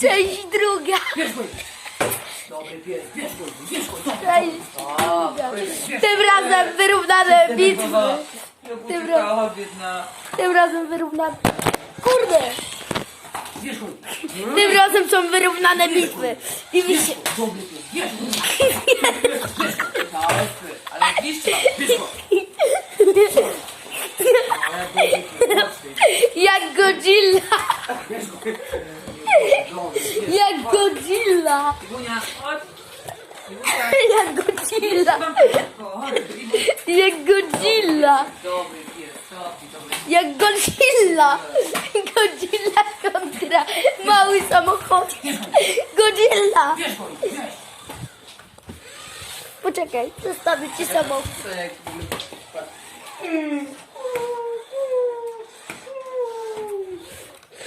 Część druga. Dobry pies, bierz go, bierz. Tym razem wyrównane bitwy. Tym razem. Tym razem wyrównane. Kurde. Tym razem są wyrównane bitwy. I! Bierz go! Ale ty, ale niszczy, bierz go! Ale dobry pies, mocny. Jak Godzilla. Bierz go! Dobry pies. Jak Godzilla. Chodź! Jak Godzilla. Jak Godzilla. Jak Godzilla. Godzilla kontra mały samochód. Godzilla. Poczekaj, zostawię ci samochód. Co jak... Ale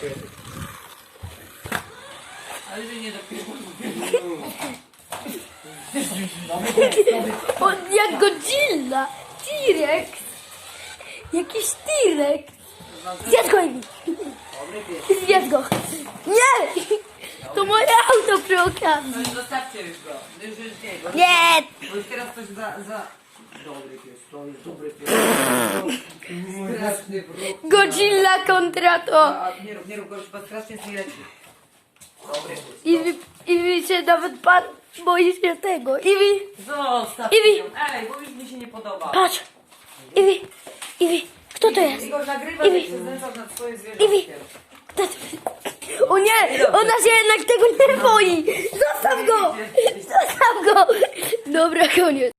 że nie dopiero. On jak Godzilla. T-Rex. Jakiś T-Rex. Zjedz go, Emi. Dobry pies. Zjedz go. Nie. To moje auto przy okazji. No zostawcie już go. No Już już nie. Bo, Nie. bo już teraz ktoś za, za... Dobry pies, to jest dobry pies. Straszny wróg. Godzilla kontra to. A nie rób, nie rób go już, bo strasznie zleci. Dobry. I wy, i wiecie, nawet pan boi się tego. I wy, Zostaw Iwi. ją. Ej, bo już mi się nie podoba. patrz. I wy, i wy, kto to jest? Igor nagrywa, Iwi. się nad swoim Iwi. Kto to? O nie, ona się jednak tego nie boi. Zostaw go. Zostaw go. Dobra, koniec.